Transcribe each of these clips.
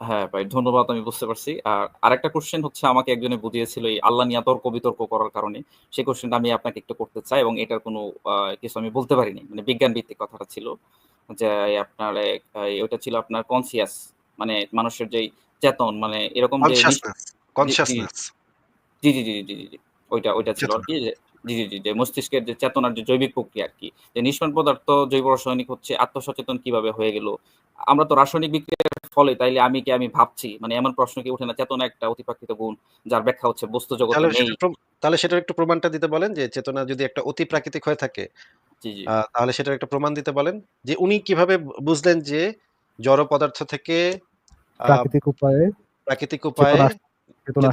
হ্যাঁ, ভাই ধন্যবাদ আমি বুঝতে পারছি। আর আরেকটা কোশ্চেন হচ্ছে আমাকে একজনে বুঝিয়েছিল এই আল্লাহ নিয়ে তর্ক-বিতর্ক করার কারণে। সেই কোয়েশ্চেনটা আমি আপনাকে একটু করতে চাই এবং এটার কোনো কিছু আমি বলতে পারিনি। মানে বিজ্ঞান ভিত্তিক কথাটা ছিল। যে আপনার এ ওইটা ছিল আপনার কনসিয়াস মানে মানুষের যেই চেতন মানে এরকম যে জি, জি, জি, জি, জি। ওইটা, ওইটা ছিল আর যে জি, জি, জি, যে মস্তিষ্কের যে চেতনার যে জৈবিক প্রক্রিয়া আরকি। যে নিষ্প্রাণ পদার্থ জৈব রাসায়নিক হচ্ছে আত্মসচেতন কীভাবে হয়ে গেল? আমরা তো রাসায়নিক বিক্রিয়ার ফলে তাইলে আমি কি আমি ভাবছি? মানে এমন প্রশ্ন কি ওঠে না? চেতনা একটা অতিপ্রাকৃত গুণ যার ব্যাখ্যা হচ্ছে বস্তু জগতে তাহলে নেই। সেটার তাহলে সেটার একটু প্রমাণটা দিতে বলেন যে চেতনা যদি একটা অতিপ্রাকৃতিক হয়ে থাকে, জি, জি। তাহলে সেটার একটা প্রমাণ দিতে বলেন। যে উনি কীভাবে বুঝলেন যে জড় পদার্থ থেকে প্রাকৃতিক উপায়ে প্রাকৃতিক উপায়ে চেতনা।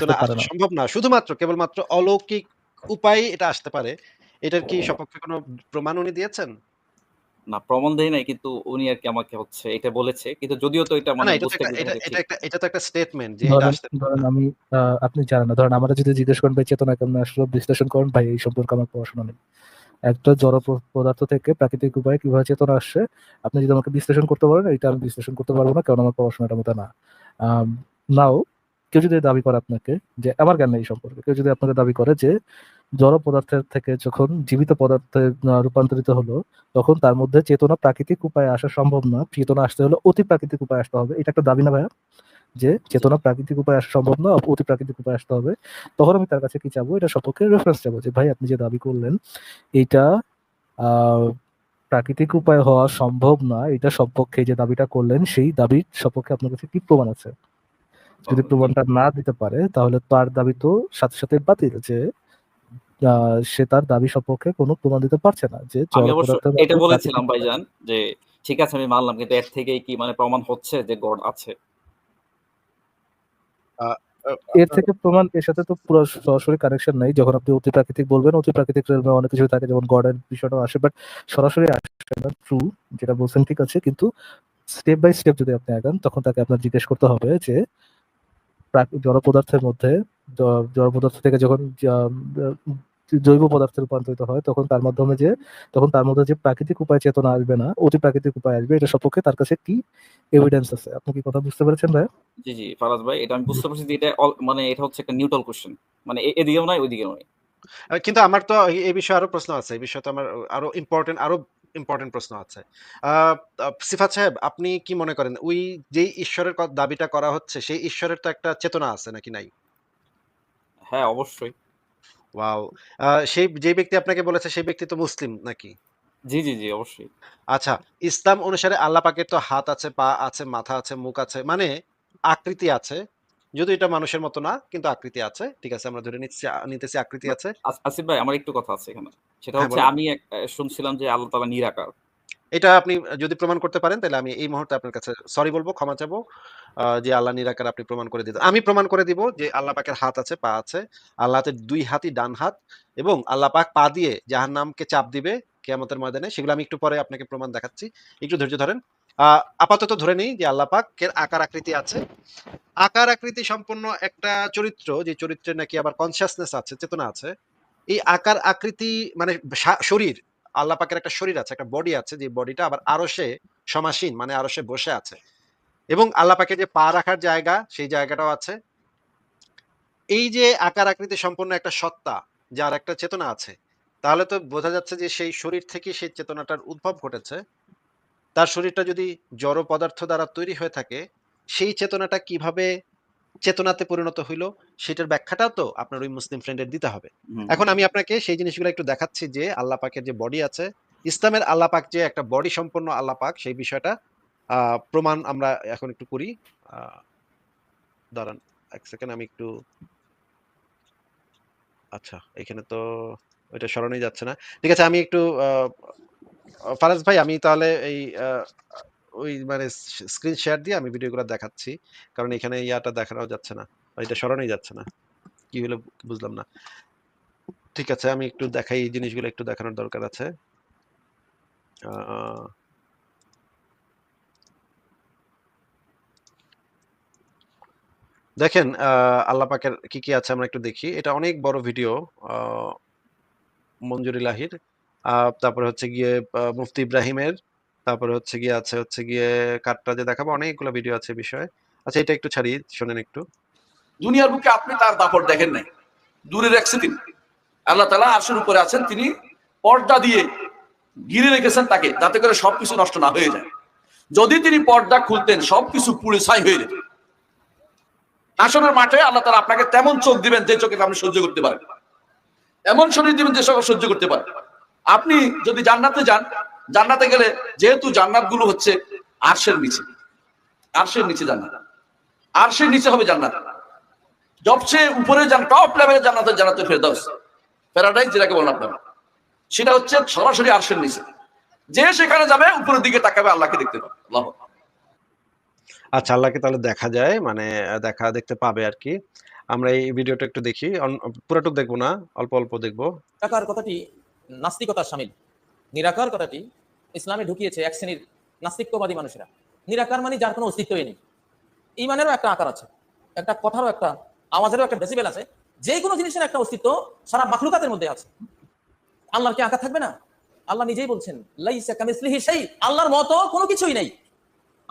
সম্ভব না। শুধুমাত্র কেবলমাত্র অলৌকিক উপায়েই এটা আসতে পারে। এটার কি সপক্ষে কোন প্রমাণ উনি দিয়েছেন? না প্রমাণ দেই নাই কিন্তু উনি আরকি আমাকে হচ্ছে এটা বলেছে। কিন্তু যদিও তো এটা মানে এটা বুঝতে এটা এটা একটা এটা তো একটা স্টেটমেন্ট যে এটা আসতে ধরেন। আমি আপনি জানেন না। ধরেন আমারে যদি জিজ্ঞেস করেন ভাই চেতনা কেমনে আসলো বিশ্লেষণ করেন ভাই এই সম্পর্কে আমার পড়াশোনা নেই। একটা জড় পদার্থ থেকে প্রাকৃতিক উপায়ে কীভাবে চেতনা আসছে, আপনি যদি আমাকে বিশ্লেষণ করতে বলেন, এটা আমি বিশ্লেষণ করতে পারব না। কারণ আমার পড়াশোনা এটার মধ্যে না। নাও কেউ যদি দাবি করে আপনাকে যে আমার জ্ঞান নেই এই সম্পর্কে। কেউ যদি আপনাকে দাবি করে যে জড় পদার্থের থেকে যখন জীবিত পদার্থে রূপান্তরিত হলো, তখন তার মধ্যে চেতনা প্রাকৃতিক উপায়ে আসা সম্ভব না। চেতনা আসতে হলে অতি প্রাকৃতিক উপায়ে আসতে হবে। এটা একটা দাবি না ভাইয়া? যে চেতনা প্রাকৃতিক উপায়ে আসা সম্ভব না, অতি প্রাকৃতিক উপায়ে আসতে হবে। তখন আমি তার কাছে কি চাবো? এটা সপক্ষে রেফারেন্স চাবো যে ভাই আপনি যে দাবি করলেন, এটা প্রাকৃতিক উপায় হওয়া সম্ভব না। এটা সপক্ষে যে দাবিটা করলেন, সেই দাবির সপক্ষে আপনার কাছে কি প্রমাণ আছে? যদি প্রমাণটা না দিতে পারে তাহলে তার দাবি তো সাথে, সাথে বাতিল যে সে তার দাবি সপক্ষে কোনো প্রমাণ দিতে পারছে না। যে আমি অবশ্য এটা বলেছিলাম ভাইজান যে ঠিক আছে আমি মানলাম কিন্তু এর থেকেই কি মানে প্রমাণ হচ্ছে যে গড আছে? এর থেকে প্রমাণ এর সাথে তো পুরা সরাসরি কানেকশন নাই। যখন আপনি অতি প্রাকৃতিক বলবেন, অতি প্রাকৃতিক রেলমে অনেক কিছু থাকে যেমন গড এর বিষয়টাও আসে। বাট সরাসরি আসে না। ট্রু যেটা বলছেন ঠিক আছে। কিন্তু স্টেপ বাই স্টেপ যদি আপনি আগান তখন তাকে আপনার জিজ্ঞেস করতে হবে যে জড় পদার্থের মধ্যে জড় পদার্থ থেকে যখন জৈব পদার্থে রূপান্তরিত হয় তখন তার মাধ্যমে যে তখন তার মধ্যে যে প্রাকৃতিক উপায়ে চেতনা আসবে না, অতি প্রাকৃতিক উপায়ে আসবে। এটা সপক্ষে তার কাছে কি এভিডেন্স আছে? আপনি কি কথা বুঝতে পেরেছেন ভাইয়া? জি, জি ফারাজ ভাই এটা আমি বুঝতে পারছি যে এটা মানে এটা হচ্ছে একটা নিউট্রাল কোয়েশ্চেন। মানে এদিকেও নাই ওইদিকেও নাই। কিন্তু আমার তো এই বিষয়ে আরও প্রশ্ন আছে। এই বিষয়ে তো আমার আরও ইম্পোর্টেন্ট আরও ইম্পোর্টেন্ট প্রশ্ন আছে। সিফাত সাহেব আপনি কি মনে করেন ওই যেই ঈশ্বরের দাবিটা করা হচ্ছে সেই ঈশ্বরের তো একটা চেতনা আছে নাকি নাই? হ্যাঁ, অবশ্যই। ওয়াও! সেই যে ব্যক্তি আপনাকে বলেছে সেই ব্যক্তি তো মুসলিম নাকি? জি, জি, জি, অবশ্যই। আচ্ছা, ইসলাম অনুসারে আল্লাহ পাকের তো হাত আছে, পা আছে, মাথা আছে, মুখ আছে। মানে আকৃতি আছে। যদিও এটা মানুষের মতো না, কিন্তু আকৃতি আছে। ঠিক আছে আমরা ধরে নিচ্ছি নিতেছি আকৃতি আছে। আসিফ ভাই আমার একটু কথা আছে এখানে। সেটা হ্যাঁ, হচ্ছে আমি শুনছিলাম যে আল্লাহ তাআলা নিরাকার। এটা আপনি যদি প্রমাণ করতে পারেন তাহলে আমি এই মুহূর্তে আপনার কাছে সরি বলব ক্ষমা চাবো। যে আল্লাহ নিরাকার আপনি প্রমাণ করে দিতে আমি প্রমাণ করে দিব যে আল্লাহ পাকের হাত আছে, পা আছে। আল্লাহ হাতের ২ হাতই ডান হাত এবং আল্লাহ পাক পা দিয়ে জাহান্নামকে চাপ দিবে কিয়ামতের ময়দানে। সেগুলো আমি একটু পরে আপনাকে প্রমাণ দেখাচ্ছি। একটু ধৈর্য ধরেন। আপাতত ধরে নেই যে আল্লাহ পাকের আকার আকৃতি আছে। আকার আকৃতি সম্পন্ন একটা চরিত্র যে চরিত্রের নাকি আবার কনশাসনেস আছে, চেতনা আছে। এই আকার আকৃতি মানে শরীর, আল্লাহ পাকের একটা শরীর আছে, একটা বডি আছে যে বডিটা আবার আরশে সমাসীন মানে আরশে বসে আছে। এবং আল্লাহ পাকের যে পা রাখার জায়গা সেই জায়গাটাও আছে। এই যে আকার আকৃতি সম্পন্ন একটা সত্তা, যার একটা চেতনা আছে। তাহলে তো বোঝা যাচ্ছে যে সেই শরীর থেকেই সেই চেতনাটার উদ্ভব ঘটেছে। তার শরীরটা যদি জড় পদার্থ দ্বারা তৈরি হয়ে থাকে, সেই চেতনাটা কীভাবে চেতনাতে পরিণত হইল সেটার ব্যাখ্যাটাও তো আপনার ওই মুসলিম ফ্রেন্ডের দিতে হবে। এখন আমি আপনাকে সেই জিনিসগুলো একটু দেখাচ্ছি যে আল্লাহ পাকের যে বডি আছে, ইসলামের আল্লাহ পাক যে একটা বডি সম্পন্ন আল্লাহ পাক সেই বিষয়টা প্রমাণ আমরা এখন একটু করি। দাঁড়ান ১ সেকেন্ড আমি একটু আচ্ছা, এখানে তো ওইটা সরানোই যাচ্ছে না। ঠিক আছে আমি একটু ফারাজ ভাই আমি তাহলে এই ওই মানে স্ক্রিন শেয়ার দিয়ে আমি ভিডিওগুলো দেখাচ্ছি। কারণ এখানে ইয়াটা দেখানো যাচ্ছে না। এটা সরানোই যাচ্ছে না। কি হলো বুঝলাম না। ঠিক আছে আমি একটু দেখাই এই জিনিসগুলো একটু দেখানোর দরকার আছে। দেখেন আল্লাহ পাকের কি, কি আছে আমরা একটু দেখি। এটা অনেক বড় ভিডিও। মঞ্জুর ইলাহির। আ তারপরে হচ্ছে গিয়ে মুফতি ইব্রাহিমের। তারপরে হচ্ছে গিয়ে আছে, হচ্ছে গিয়ে কারটা যে দেখাবো, অনেকগুলো ভিডিও আছে বিষয়ে। আচ্ছা এটা একটু ছাড়ি শোনেন একটু। দুনিয়ার বুকে আপনি তার দাপট দেখেন নাই। দূরে রাখছে তিনি। আল্লাহ তালা আরশের উপরে আছেন, তিনি পর্দা দিয়ে ঘিরে রেখেছেন তাকে, যাতে করে সবকিছু নষ্ট না হয়ে যায়। যদি তিনি পর্দা খুলতেন, সবকিছু পুড়ে ছাই হয়ে যেত। আসনের মাঠে আল্লাহ তালা আপনাকে তেমন চোখ দিবেন যে চোখে আপনি সহ্য করতে পারেন। এমন শরীর দিবেন যে সকল সহ্য করতে পারেন। আপনি যদি জান্নাতে যান জান্নাতে গেলে যেহেতু জান্নাতগুলো হচ্ছে আরশের নিচে। আরশের নিচে জান্নাত। আরশের নিচে হবে জান্নাত। সবচেয়ে উপরে যান টপ লেভেলে জান্নাতের জান্নাতে ফেরদাউস। প্যারাডাইস যেটাকে বলেন আপনারা। সেটা হচ্ছে সরাসরি আরশের নিচে। যে সেখানে যাবে উপরের দিকে তাকাবে আল্লাহকে দেখতে পাবে। আল্লাহ। আচ্ছা আল্লাহকে তাহলে দেখা যায় মানে দেখা দেখতে পাবে আর কি। আমরা এই ভিডিওটা একটু দেখি। পুরাটুক দেখব না অল্প অল্প দেখব। নিরাকার কথাটি নাস্তিকতার সামিল। নিরাকার কথাটি ইসলামে ঢুকিয়েছে এক শ্রেণির নাস্তিক্যবাদী মানুষেরা। নিরাকার মানে যার কোনো অস্তিত্বই নেই। ইমানেরও একটা আকার আছে, একটা কথারও একটা, আওয়াজেরও একটা ডেসিবেল আছে, যে কোনো জিনিসের একটা অস্তিত্ব সারা মাখলুকাতের মধ্যে আছে। আল্লাহর কি আকার থাকবে না? আল্লাহ নিজেই বলছেন সেই আল্লাহর মতো কোনো কিছুই নেই।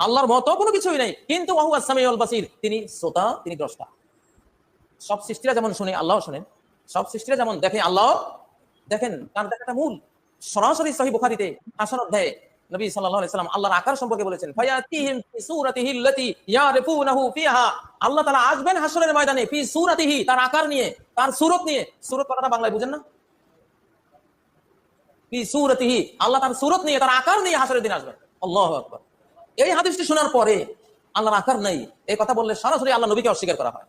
আল্লাহর মতো কোনো কিছুই নেই। কিন্তু তিনি শ্রোতা, তিনি দ্রষ্টা। সব সৃষ্টিরা যেমন শুনে আল্লাহ শোনেন। সব সৃষ্টিরা যেমন দেখে আল্লাহ দেখেন। তার দেখাটা মূল। সরাসরি সহি বুখারীতে হাসান অধ্যায়ে নবী সাল্লাল্লাহু আলাইহি সাল্লাম আল্লাহর আকার সম্পর্কে বলেছেন, ফায়াতিহিম ফি সূরাতিহি আল্লাতী ইয়ারিফুনাহু ফিহা। আল্লাহ তাআলা আসবেন হাসরের ময়দানে ফি সূরাতিহি, তার আকার নিয়ে, তার সূরত নিয়ে। সূরত কথাটা বাংলায় বুঝেন না? ফি সূরাতিহি, আল্লাহ তার সূরত নিয়ে, তার আকার নিয়ে হাসরের দিন আসবেন। আল্লাহু আকবার। এই হাদিসটি শোনার পরে আল্লাহর আকার নেই, এই কথা বললে সরাসরি আল্লাহ নবীকে অস্বীকার করা হয়।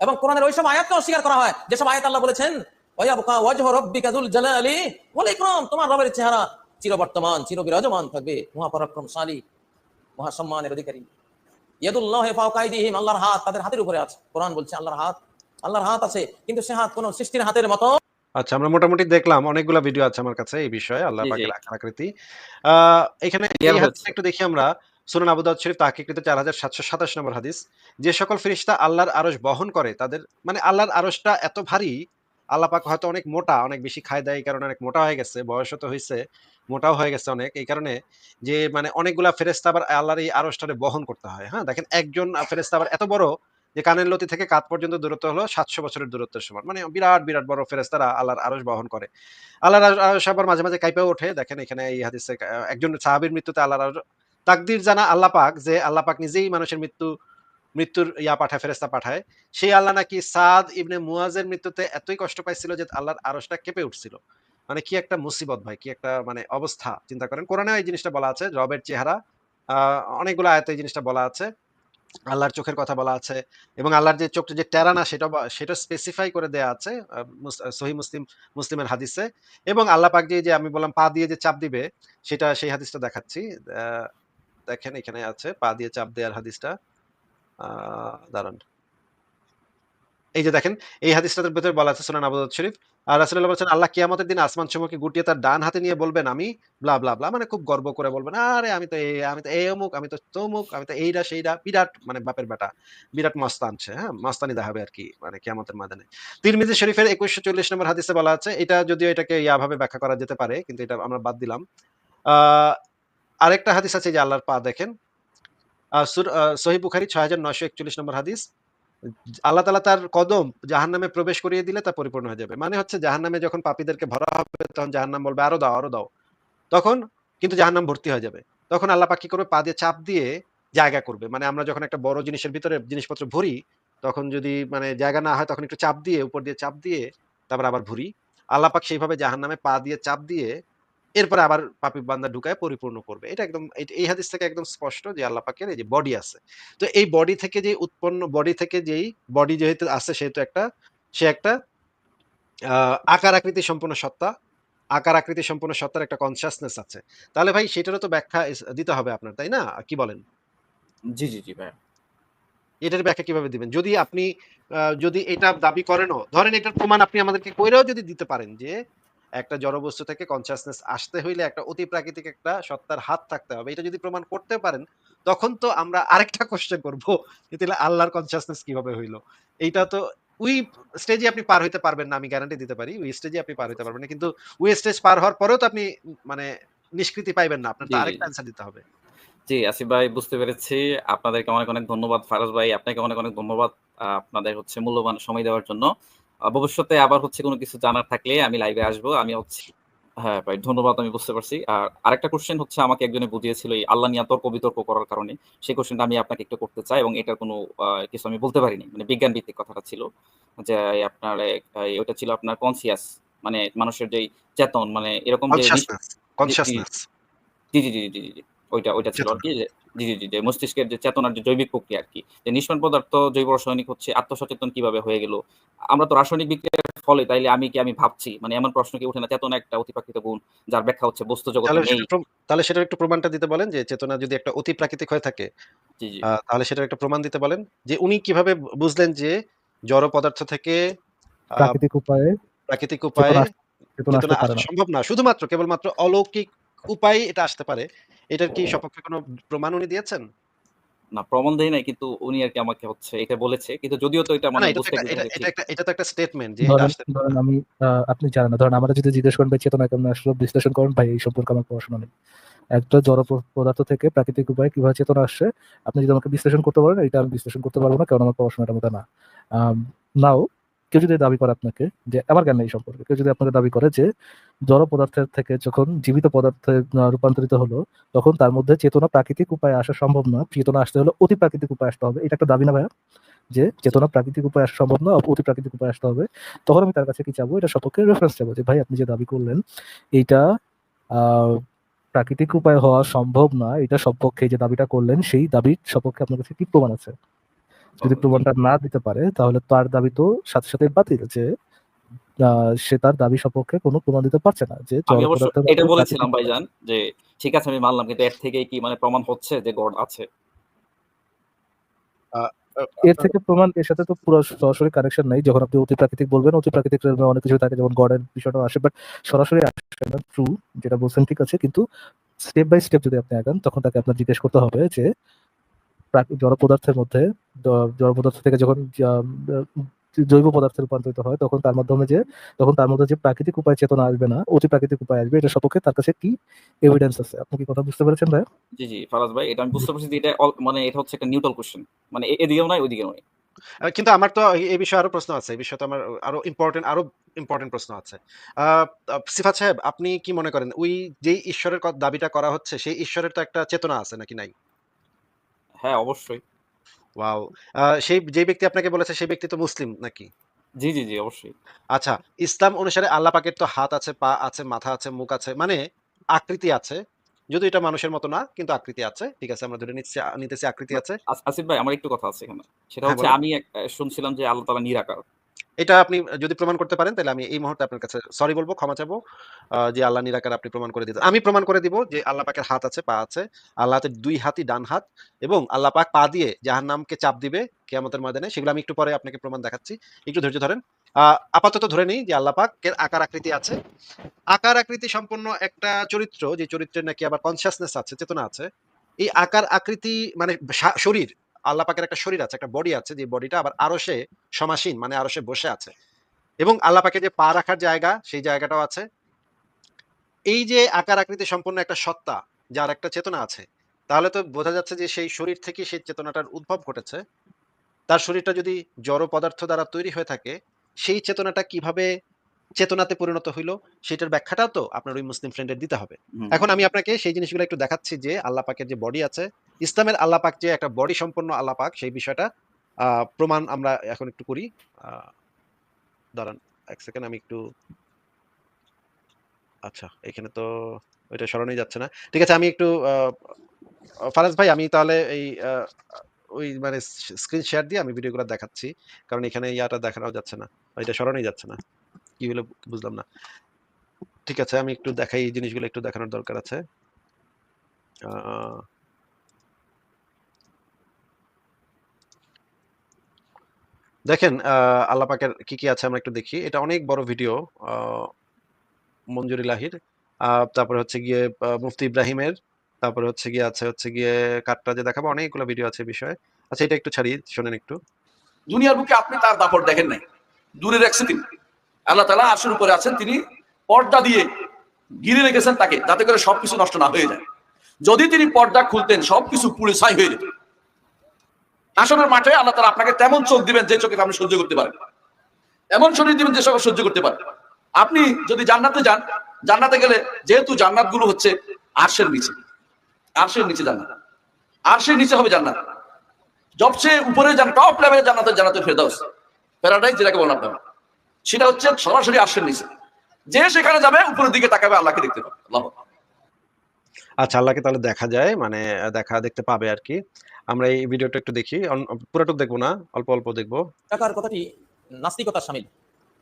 এবং কোরআনের ওইসব আয়াতকে অস্বীকার করা হয়। যেসব আয়াত আল্লাহ বলেছেন ওয়ায়াবকা ওয়াজহু রাব্বিকা যুল জালালি। ওয়াল ইকরাম তোমার রবের চেহারা চিরবর্তমান চিরবিরাজমান থাকবে। মহাপরাক্রমশালী মহাসম্মানের অধিকারী। ইয়াদুল্লাহি আল্লাহর হাত তাদের হাতের উপরে আছে। কোরআন বলছে আল্লাহর হাত আল্লাহর হাত আছে। কিন্তু সে হাত কোন সৃষ্টির হাতের মতো। আচ্ছা আমরা মোটামুটি দেখলাম অনেকগুলা ভিডিও আছে আমার কাছে এই বিষয়ে আল্লাহ। পাকের আকৃতি। এখানে। একটু দেখি আমরা। সুনান আবু দাউদ শরীফ তাহকিকৃত চার হাজার সাতশো সাতাশ নম্বর হাদিস। যে সকল ফেরিস্তা আল্লাহর আরশ বহন করে তাদের মানে আল্লাহর আরশটা এত ভারী আল্লাহ পাক হয়তো অনেক মোটা, অনেক বেশি খায় দেয়, এই কারণে অনেক মোটা হয়ে গেছে বয়স তো হয়েছে মোটাও হয়ে গেছে অনেক, এই কারণে যে মানে অনেকগুলা ফেরেস্তা আবার আল্লাহর এই আরশটারে বহন করতে হয় হ্যাঁ? দেখেন একজন ফেরেস্তা আবার এত বড় যে কানের লতি থেকে কাত পর্যন্ত দূরত্ব হলো সাতশো বছরের দূরত্বের সমান মানে বিরাট বিরাট বড় ফেরেস্তারা আল্লাহর আরশ বহন করে। আল্লাহর আরশ আবার মাঝে মাঝে কাইপেও ওঠে, দেখেন এখানে এই হাদিসে, একজন সাহাবীর মৃত্যুতে আল্লাহর তাকদির জানা আল্লাহ পাক যে আল্লাহ পাক নিজেই মানুষের মৃত্যু মৃত্যুর ইয়া পাঠায় ফেরেস্তা পাঠায়। সেই আল্লাহ নাকি সাদ ইবনে মুয়াজের মৃত্যুতে এতই কষ্ট পাইছিল যে আল্লাহর আরশটা কেঁপে উঠছিল। মানে কি একটা মুসিবত ভাই, কি একটা মানে অবস্থা, চিন্তা করেন। কোরআনে এই জিনিসটা বলা আছে, রবের চেহারা অনেকগুলো আয়াতে এই জিনিসটা বলা আছে। আল্লাহর চোখের কথা বলা আছে এবং আল্লাহর যে চোখটা, যে টেরানা সেটা সেটা স্পেসিফাই করে দেয়া আছে সহি মুসলিম, মুসলিমের হাদিসে। এবং আল্লাহ পাক যে আমি বললাম পা দিয়ে যে চাপ দিবে, সেটা সেই হাদিসটা দেখাচ্ছি। দেখেন এখানে আছে, পা দিয়ে চাপ দেওয়ার হাদিসটা। দাঁড়ান। এই যে দেখেন, এই হাদিসটার ভেতরে বলা আছে সুনান আবু শরীফ, আর রাসূলুল্লাহ বলেছেন, আল্লাহ কিয়ামতের দিন আসমান সমূহকে গুটিয়ে তার ডান হাতে নিয়ে বলবেন আমি ব্লা ব্লা ব্লা মানে খুব গর্ব করে বলবেন, আরে আমি তো এই আমি তো এই অমুক, আমি তো তমুক, আমি তো এইটা সেইটা বিরাট মানে বাপের বেটা, বিরাট মস্তান সে হ্যাঁ মস্তানি দেখাবে আর কি মানে কিয়ামতের ময়দানে। তিরমিজি শরীফের একুশশো চল্লিশ নম্বর হাদিসে বলা আছে, এটা যদিও এটাকে ইয়াভাবে ব্যাখ্যা করা যেতে পারে, কিন্তু এটা আমরা বাদ দিলাম। আরেকটা হাদিস আছে যে আল্লাহর পা দেখেন সহিহ বুখারী ছয় হাজার নয়শো একচল্লিশ নম্বর হাদিস। আল্লাহ তালা তার কদম জাহান্নামে প্রবেশ করিয়ে দিলে তা পরিপূর্ণ হয়ে যাবে। মানে হচ্ছে জাহান্নামে যখন পাপীদেরকে ভরা হবে, তখন জাহান্নাম বলবে, আরও দাও আরও দাও। তখন কিন্তু জাহান্নাম ভর্তি হয়ে যাবে। তখন আল্লাহ পাক কি করবে? পা দিয়ে চাপ দিয়ে জায়গা করবে। মানে আমরা যখন একটা বড় জিনিসের ভিতরে জিনিসপত্র ভরি, তখন যদি মানে জায়গা না হয়, তখন একটু চাপ দিয়ে, উপর দিয়ে চাপ দিয়ে, তারপর আবার ভরি। আল্লাহ সেইভাবে সেইভাবে জাহান্নামে পা দিয়ে চাপ দিয়ে এরপরে আবার পাপি বান্দা ঢুকায় পরিপূর্ণ করবে। এটা একদম এই- হাদিস থেকে একদম স্পষ্ট যে আল্লাহ পাকের এই যে বডি আছে। তো এই বডি থেকে যে উৎপন্ন বডি থেকে যেই বডি যেহেতু আছে সেহেতু একটা সে একটা আকার আকৃতি সম্পূর্ণ সত্তা আকার আকৃতি সম্পূর্ণ সত্তার একটা কনসিয়াসনেস আছে। তাহলে ভাই সেটারও তো ব্যাখ্যা দিতে হবে আপনার তাই না? কি বলেন? জি জি জি ভাই। এটার ব্যাখ্যা কীভাবে দিবেন? যদি আপনি আহ, যদি এটা দাবি করেনও ধরেন এটার প্রমাণ আপনি আমাদেরকে কইরাও যদি দিতে পারেন যে একটা জড়বস্তু থেকে কনসিয়াসনেস আসতে হইলে একটা অতি প্রাকৃতিক একটা সত্তার হাত থাকতে হবে এটা যদি প্রমাণ করতে পারেন তখন তো আমরা আরেকটা কোশ্চেন করব যে তাহলে আল্লাহর কনসিয়াসনেস কীভাবে হইল এইটা তো ওই স্টেজে আপনি পার হইতে পারবেন না আমি গ্যারান্টি দিতে পারি ওই স্টেজে আপনি পার হইতে পারবেন না কিন্তু ওই স্টেজ পার হওয়ার পরেও তো আপনি মানে নিষ্কৃতি পাইবেন না আপনার তো আরেকটা। অ্যান্সার দিতে হবে জি, আসিফ ভাই বুঝতে পেরেছি। আপনাদেরকে অনেক, অনেক ধন্যবাদ। ফারাজ ভাই আপনাকে অনেক, অনেক ধন্যবাদ। আপনাদের হচ্ছে মূল্যবান সময় দেওয়ার জন্য। ভবিষ্যতে আবার হচ্ছে কোনো কিছু জানার থাকলে আমি লাইভে আসব। আমি হচ্ছে হ্যাঁ, ভাই ধন্যবাদ আমি বুঝতে পারছি। আর আরেকটা কোশ্চেন হচ্ছে আমাকে একজনে বুঝিয়েছিল এই আল্লাহ নিয়ে তর্ক-বিতর্ক করার কারণে। সেই কোয়েশ্চেনটা আমি আপনাকে একটু করতে চাই এবং এটার কোনো কিছু আমি বলতে পারিনি। মানে বিজ্ঞান ভিত্তিক কথাটা ছিল। যে আপনার ওটা ছিল আপনার কনসিয়াস মানে মানুষের যেই চেতন মানে এরকম যে জি, জি, জি, জি, জি। ওইটা, ওইটা ছিল। আরকি যে জি, জি, জি, যে মস্তিষ্কের যে চেতনার যে জৈবিক প্রক্রিয়া আরকি। যে নিষ্প্রাণ পদার্থ জৈব রাসায়নিক হচ্ছে আত্মসচেতন কীভাবে হয়ে গেল? আমরা তো রাসায়নিক বিক্রিয়ার ফলে তাইলে আমি কি আমি ভাবছি? মানে এমন প্রশ্ন কি ওঠে না? চেতনা একটা অতিপ্রাকৃত গুণ যার ব্যাখ্যা হচ্ছে বস্তু জগতে তাহলে নেই। তাহলে সেটার একটু প্রমাণটা দিতে বলেন যে চেতনা যদি একটা অতি প্রাকৃতিক হয়ে থাকে, জি, জি। তাহলে সেটার একটা প্রমাণ দিতে বলেন। যে উনি কীভাবে বুঝলেন যে জড় পদার্থ থেকে প্রাকৃতিক উপায়ে প্রাকৃতিক উপায়ে চেতনা। সম্ভব না। শুধুমাত্র কেবলমাত্র অলৌকিক উপায়ে এটা আসতে পারে। এটার কি সপক্ষে কোনো প্রমাণ উনি দিয়েছেন? না প্রমাণ দেই নাই কিন্তু উনি আরকি আমাকে হচ্ছে এটা বলেছে। কিন্তু যদিও তো এটা মানে বুঝতে এটা এটা একটা এটা তো একটা স্টেটমেন্ট যে ধরেন। আমি আপনি জানেন না। ধরেন আমরা যদি জিজ্ঞেস করেন ভাই চেতনা কেমনে আসলো বিশ্লেষণ করেন ভাই এই সম্পর্কে আমার পড়াশোনা নেই। একটা জড় পদার্থ থেকে প্রাকৃতিক উপায়ে কীভাবে চেতনা আসছে আপনি যদি আমাকে বিশ্লেষণ করতে বলেন এটা আমি বিশ্লেষণ করতে পারব না কারণ আমার পড়াশোনাটার মধ্যে না। নাও কেউ যদি দাবি করে আপনাকে যে আমার জ্ঞান নেই সম্পর্কে। কেউ যদি আপনাকে দাবি করে যে জড় পদার্থের থেকে যখন জীবিত পদার্থে রূপান্তরিত হলো তখন তার মধ্যে চেতনা প্রাকৃতিক উপায়ে আসা সম্ভব না। চেতনা আসতে হলে অতি প্রাকৃতিক উপায়ে আসতে হবে। এটা একটা দাবি না ভাইয়া? যে চেতনা প্রাকৃতিক উপায় আসা সম্ভব না, অতি প্রাকৃতিক উপায় আসতে হবে। তখন আমি তার কাছে কি চাবো? এটা সপক্ষে রেফারেন্স চাবো যে ভাই আপনি যে দাবি করলেন এইটা প্রাকৃতিক উপায় হওয়া সম্ভব না। এটা সপক্ষে যে দাবিটা করলেন সেই দাবির সপক্ষে আপনার কাছে কি প্রমাণ আছে? যদি প্রমাণটা না দিতে পারে তাহলে তার দাবি তো সাথে, সাথে বাতিল যে সে তার দাবি সপক্ষে কোনো প্রমাণ দিতে পারছে না। যে আমি অবশ্য এটা বলেছিলাম ভাইজান যে ঠিক আছে আমি মানলাম কিন্তু এর থেকেই কি মানে প্রমাণ হচ্ছে যে গড আছে? এর থেকে প্রমাণ এর সাথে তো পুরো সরাসরি কানেকশন নাই। যখন আপনি অতি প্রাকৃতিক বলবেন, অতি প্রাকৃতিক realm অনেক কিছু থাকে যেমন গডের বিষয়টা আসে। বাট সরাসরি আসে না। ট্রু যেটা বলছেন ঠিক আছে। কিন্তু স্টেপ বাই স্টেপ যদি আপনি আগান তখন তাকে আপনার জিজ্ঞেস করতে হবে যে জড় পদার্থের মধ্যে জড় পদার্থ থেকে যখন জৈব পদার্থে রূপান্তরিত হয় তখন তার মাধ্যমে যে তখন তার মধ্যে যে প্রাকৃতিক উপায়ে চেতনা আসবে না, অতি প্রাকৃতিক উপায়ে আসবে এটা সপক্ষে তার কাছে কি এভিডেন্স আছে? আপনি কি কথা বুঝতে পেরেছেন ভাইয়া? জি, জি ফারাজ ভাই এটা আমি বুঝতে পারছি যে এটা মানে এটা হচ্ছে একটা নিউট্রাল কোয়েশ্চেন। মানে এদিকেও নাই ওইদিকেও নাই। আ কিন্তু আমার তো এই বিষয়ে আরও প্রশ্ন আছে। এই বিষয়ে তো আমার আরও ইম্পোর্টেন্ট আরও ইম্পোর্টেন্ট প্রশ্ন আছে। সিফাত সাহেব আপনি কি মনে করেন ওই যেই ঈশ্বরের দাবিটা করা হচ্ছে সেই ঈশ্বরের তো একটা চেতনা আছে নাকি নাই? হ্যাঁ, অবশ্যই। ওয়াও! সেই যে ব্যক্তি আপনাকে বলেছে সেই ব্যক্তি তো মুসলিম নাকি? জি, জি, জি, অবশ্যই। আচ্ছা, ইসলাম অনুসারে আল্লাহ পাকের তো হাত আছে, পা আছে, মাথা আছে, মুখ আছে। মানে আকৃতি আছে। যদিও এটা মানুষের মতো না কিন্তু আকৃতি আছে। ঠিক আছে আমরা ধরে নিচ্ছি নিতেছি আকৃতি আছে। আসিফ ভাই আমার একটু কথা আছে এখানে। সেটা হ্যাঁ, হচ্ছে আমি শুনছিলাম যে আল্লাহ তাআলা নিরাকার। এটা আপনি যদি প্রমাণ করতে পারেন তাহলে আমি এই মুহূর্তে আপনার কাছে সরি বলব ক্ষমা চাবো। যে আল্লাহ নিরাকার আপনি প্রমাণ করে দিতে আমি প্রমাণ করে দিব যে আল্লাহ পাকের হাত আছে, পা আছে। আল্লাহ হাতের দুই হাতই ডান হাত এবং আল্লাহ পাক পা দিয়ে যাহার নামকে চাপ দিবে কিয়ামতের ময়দানে। সেগুলো আমি একটু পরে আপনাকে প্রমাণ দেখাচ্ছি। একটু ধৈর্য ধরেন। আপাতত ধরে নিই যে আল্লাহ পাকের আকার আকৃতি আছে। আকার আকৃতি সম্পন্ন একটা চরিত্র যে চরিত্রের নাকি আবার কনসিয়াসনেস আছে, চেতনা আছে। এই আকার আকৃতি মানে শরীর, আল্লাহ পাকের একটা শরীর আছে, একটা বডি আছে যে বডিটা আবার আরশে সমাসীন মানে আরশে বসে আছে। এবং আল্লাহ পাকের যে পা রাখার জায়গা সেই জায়গাটাও আছে। এই যে আকার আকৃতি সম্পন্ন একটা সত্তা যার একটা চেতনা আছে, তাহলে তো বোঝা যাচ্ছে যে সেই শরীর থেকেই সেই চেতনাটার উদ্ভব ঘটেছে। তার শরীরটা যদি জড় পদার্থ দ্বারা তৈরি হয়ে থাকে, সেই চেতনাটা কীভাবে চেতনাতে পরিণত হইল সেটার ব্যাখ্যাটাও তো আপনার ওই মুসলিম ফ্রেন্ডের দিতে হবে। এখন আমি আপনাকে সেই জিনিসগুলো একটু দেখাচ্ছি যে আল্লাহ পাকের যে বডি আছে, ইসলামের আল্লাহ পাক যে একটা বডি সম্পন্ন আল্লাপাক সেই বিষয়টা প্রমাণ আমরা এখন একটু করি। দাঁড়ান এক সেকেন্ড আমি একটু আচ্ছা, এখানে তো ওইটা সরানোই যাচ্ছে না। ঠিক আছে আমি একটু ফারাজ ভাই আমি তাহলে এই ওই মানে স্ক্রিন শেয়ার দিয়ে আমি ভিডিওগুলো দেখাচ্ছি। কারণ এখানে ইয়াটা দেখানো যাচ্ছে না। এটা সরানোই যাচ্ছে না। কি হলো বুঝলাম না। ঠিক আছে আমি একটু দেখাই এই জিনিসগুলো একটু দেখানোর দরকার আছে। আ দেখেন আল্লাহ পাকের কি, কি আছে আমরা একটু দেখি। এটা অনেক বড় ভিডিও মঞ্জুর ইলাহির। তারপরে হচ্ছে গিয়ে মুফতি ইব্রাহিমের। তারপরে হচ্ছে গিয়ে আছে হচ্ছে গিয়ে কাটটা যে দেখাবো অনেকগুলো ভিডিও আছে বিষয়ে। আচ্ছা এটা একটু ছাড়ি শোনেন একটু। দুনিয়ার বুকে আপনি তার দাপট দেখেন নাই দূরে রাখছে তিনি আল্লাহ তালা আরশের উপরে আছেন তিনি পর্দা দিয়ে ঘিরে রেখেছেন তাকে যাতে করে সবকিছু নষ্ট না হয়ে যায় যদি তিনি পর্দা খুলতেন সবকিছু পুড়ে ছাই হয়ে যেত আসনের মাঠে আল্লাহ তারা আপনাকে তেমন চোখ দিবেন যে চোখে আপনি সহ্য করতে পারেন। এমন শরীর দিবেন যে সব সহ্য করতে পারেন। আপনি যদি জান্নাতে যান, জান্নাতে গেলে যেহেতু জান্নাতগুলো হচ্ছে আরশের নিচে। আরশের নিচে জান্নাত। আরশের নিচে হবে জান্নাত। সবচেয়ে উপরে যান টপ লেভেলে জান্নাতের জান্নাতের ফেরদাউস। প্যারাডাইস যেটাকে বলেন আপনারা সেটা হচ্ছে সরাসরি আরশের নিচে। যে সেখানে যাবে, উপরের দিকে তাকাবে, আল্লাহকে দেখতে পাবে। আল্লাহ আচ্ছা আল্লাহকে তাহলে দেখা যায় মানে দেখা দেখতে পাবে আর কি। আমরা এই ভিডিওটা একটু দেখি। পুরোটুক দেখব না, অল্প অল্প দেখব। নিরাকার কথাটি নাস্তিকতার সামিল।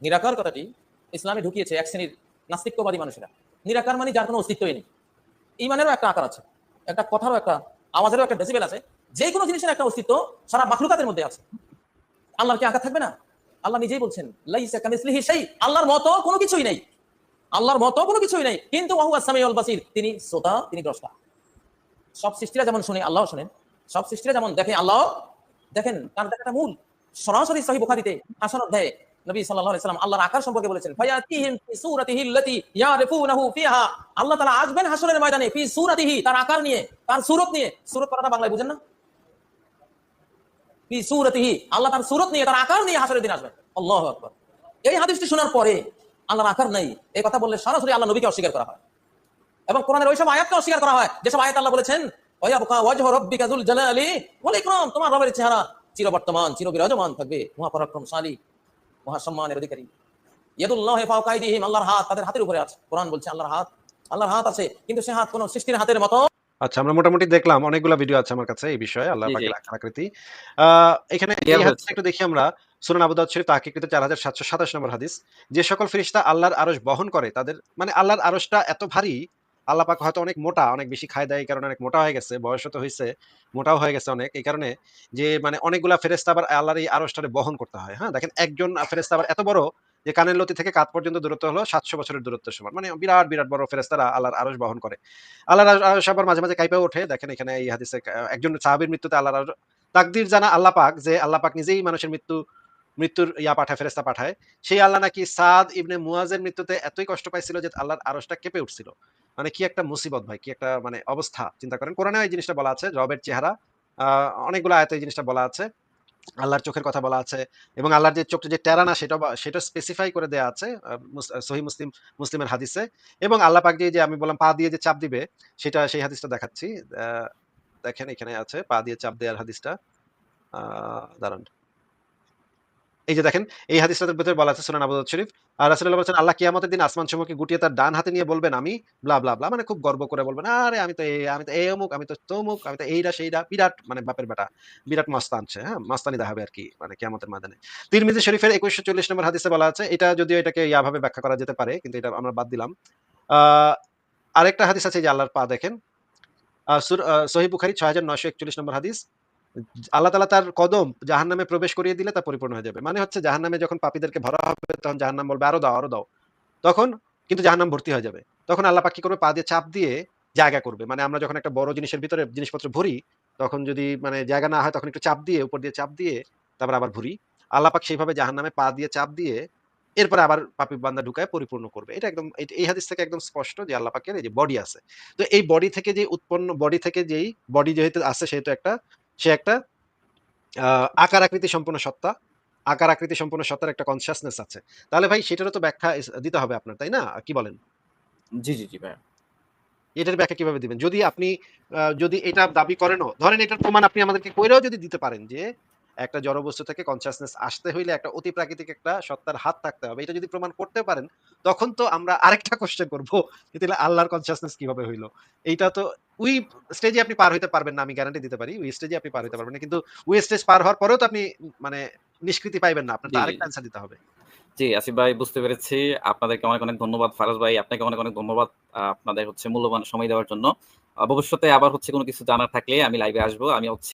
নিরাকার কথাটি ইসলামে ঢুকিয়েছে এক শ্রেণির নাস্তিক্যবাদী মানুষেরা। নিরাকার মানে যার কোনো অস্তিত্বই নেই। ইমানেরও একটা আকার আছে, একটা কথারও একটা, আওয়াজেরও একটা ডেসিবেল আছে, যে কোনো জিনিসের একটা অস্তিত্ব সারা মাখলুকাতের মধ্যে আছে। আল্লাহর কি আকার থাকবে না? আল্লাহ নিজেই বলছেন, লাইসা কামিসলিহি সেই আল্লাহর মতো কোনো কিছুই নেই। আল্লাহর মতো কোনো কিছুই নেই। কিন্তু বাসির, তিনি শ্রোতা, তিনি দ্রষ্টা। সব সৃষ্টিরা যেমন শুনে আল্লাহ শোনেন। সব সৃষ্টিরা যেমন দেখে আল্লাহ দেখেন, তার দেখাটা মূল। সরাসরি সহি বুখারীতে হাসান অধ্যায়ে নবী সাল্লাম আল্লাহর আকার সম্পর্কে বলেছেন আল্লাহ আসবেন হাসরের ময়দানে তার আকার নিয়ে, তার সূরত নিয়ে। সূরত কথাটা বাংলায় বুঝেন না? ফি আল্লাহ তার সূরত নিয়ে, তার আকার নিয়ে হাসরের দিন আসবেন। আল্লাহু এই হাদিসটি শোনার পরে আল্লাহর আকার নাই। এই কথা বললে সরাসরি আল্লাহ নবীকে অস্বীকার করা হয়। এবং কোরআনের ওইসব আয়াতকে অস্বীকার করা হয়। যেসব আয়াত আল্লাহ বলেছেন আল্লাহর হাত আছে, কিন্তু সে হাত কোন সৃষ্টির হাতের মতো আচ্ছা আমরা মোটামুটি দেখলাম অনেকগুলো ভিডিও আছে আমার কাছে এই বিষয়ে আল্লাহ। পাকের আকৃতি এখানে এই একটু দেখি আমরা। সুনান আবু দাউদ শরীফ তাহকিকৃত চার হাজার সাতশো সাতাশ নম্বর হাদিস। যে সকল ফেরেশতা আল্লাহর আরশ বহন করে তাদের মানে আল্লাহর আরশটা এত ভারী আল্লাহ পাক হয়তো অনেক মোটা অনেক বেশি খায় দেয় এই কারণে অনেক মোটা হয়ে গেছে বয়স তো হয়েছে মোটাও হয়ে গেছে অনেক এই কারণে যে মানে অনেকগুলা ফেরেশতা আবার আল্লাহর এই আরশটারে বহন করতে হয়। হ্যাঁ দেখেন একজন ফেরেশতা আবার এত বড় যে কানের লতি থেকে কাত পর্যন্ত দূরত্ব হলো সাতশো বছরের দূরত্বের সমান। মানে বিরাট বিরাট বড় ফেরেশতারা আল্লাহর আরশ বহন করে। আল্লাহর আরশ আবার মাঝে মাঝে কাইপে ওঠে। দেখেন এখানে এই হাদিসে একজন সাহাবীর মৃত্যুতে আল্লাহর আরশ- তাকদির জানা আল্লাহ পাক যে আল্লাহ পাক নিজেই মানুষের মৃত্যু, মৃত্যুর ইয়া পাঠায় ফেরেস্তা পাঠায়, সেই আল্লাহ নাকি সাদ ইবনে মুয়াজের মৃত্যুতে এতই কষ্ট পাইছিল যে আল্লাহর আরশটা কেঁপে উঠছিল। মানে কি একটা মুসিবত ভাই, কি একটা মানে অবস্থা, চিন্তা করেন। কোরআনে এই জিনিসটা বলা আছে, রবের চেহারা অনেকগুলো আয়াতে এই জিনিসটা বলা আছে। আল্লাহর চোখের কথা বলা আছে এবং আল্লাহর যে চোখটা যে টেরানা সেটা সেটা স্পেসিফাই করে দেওয়া আছে সহি মুসলিম, মুসলিমের হাদিসে এবং আল্লাহ পাক যে আমি বললাম পা দিয়ে যে চাপ দিবে, সেটা সেই হাদিসটা দেখাচ্ছি। দেখেন এখানে আছে, পা দিয়ে চাপ দেওয়ার হাদিসটা। দাঁড়ান। এই যে দেখেন এই হাদিসটার ভিতরে বলা আছে সুনান আবু শরীফ আর রাসূলুল্লাহ বলেছেন আল্লাহ কিয়ামতের দিন আসমান সমূহকে গুটিয়ে তার ডান হাতে নিয়ে বলবেন আমি ব্লা ব্লা ব্লা মানে খুব গর্ব করে বলবেন আরে আমি তো এই আমি তো এই অমুক আমি তো তমুক আমি তো এইটা সেইটা বিরাট মানে বাপের বেটা বিরাট মস্তান সে হ্যাঁ মস্তানি দেখাবে আর কি মানে কিয়ামতের ময়দানে। তিরমিজি শরীফের একুশশো চল্লিশ নম্বর হাদিসে বলা আছে এটা যদিও এটাকে ইয়াভাবে ব্যাখ্যা করা যেতে পারে কিন্তু এটা আমরা বাদ দিলাম। আরেকটা হাদিস আছে যে আল্লাহর পা দেখেন সুর- আহ, ছয় হাজার নয়শো একচল্লিশ নম্বর হাদিস আল্লাহ তালা তার কদম জাহান নামে প্রবেশ করিয়ে দিলে তা পরিপূর্ণ হয়ে যাবে। মানে হচ্ছে জাহান নামে যখন পাপীদেরকে ভরা হবে, তখন জাহান নাম বলবে, আরও দাও আরও দাও। তখন কিন্তু জাহান নাম ভর্তি হয়ে যাবে। তখন আল্লাহ পাক কি করবে? পা দিয়ে চাপ দিয়ে জায়গা করবে। মানে আমরা যখন একটা বড় জিনিসের ভিতরে জিনিসপত্র ভরি, তখন যদি মানে জায়গা না হয়, তখন একটু চাপ দিয়ে, উপর দিয়ে চাপ দিয়ে, তারপর আবার ভরি। আল্লাহ পাক সেইভাবে জাহান নামে পা দিয়ে চাপ দিয়ে, এরপরে আবার পাপি বান্দা ঢুকায় পরিপূর্ণ করবে। এটা একদম, এই- হাদিস থেকে একদম স্পষ্ট যে আল্লাহ পাকের এই যে বডি আছে। তো এই বডি থেকে যে উৎপন্ন বডি থেকে যেই বডি যেহেতু আছে, সেহেতু একটা সে একটা আকার আকৃতি সম্পূর্ণ সত্তা আকার আকৃতি সম্পূর্ণ সত্তার একটা কনসিয়াসনেস আছে। তাহলে ভাই সেটারও তো ব্যাখ্যা দিতে হবে আপনার তাই না? কি বলেন? জি জি জি ভাই এটার ব্যাখ্যা কীভাবে দিবেন? যদি আপনি যদি এটা দাবি করেনও ধরেন এটার প্রমাণ আপনি আমাদেরকে কইরাও যদি দিতে পারেন যে একটা জড়বস্তু থেকে কনসিয়াসনেস আসতে হইলে একটা অতি প্রাকৃতিক একটা সত্তার হাত থাকতে হবে। এটা যদি প্রমাণ করতে পারেন তখন তো আমরা আরেকটা কোশ্চেন করব যে তাহলে আল্লাহর কনসিয়াসনেস কীভাবে হইল? এইটা তো ওই স্টেজে আপনি পার হইতে পারবেন না আমি গ্যারান্টি দিতে পারি। ওই স্টেজে আপনি পার হইতে পারবেন না। কিন্তু ওই স্টেজ পার হওয়ার পরেও তো আপনি মানে নিষ্কৃতি পাইবেন না। আপনার জি। আরেকটা অ্যান্সার দিতে হবে। জি আসিফ ভাই বুঝতে পেরেছি। আপনাদেরকে অনেক অনেক ধন্যবাদ। ফারাজ ভাই আপনাকে অনেক অনেক ধন্যবাদ আপনাদের হচ্ছে মূল্যবান সময় দেওয়ার জন্য। ভবিষ্যতে আবার হচ্ছে কোনো কিছু জানার থাকলে আমি লাইভে আসব। আমি হচ্ছে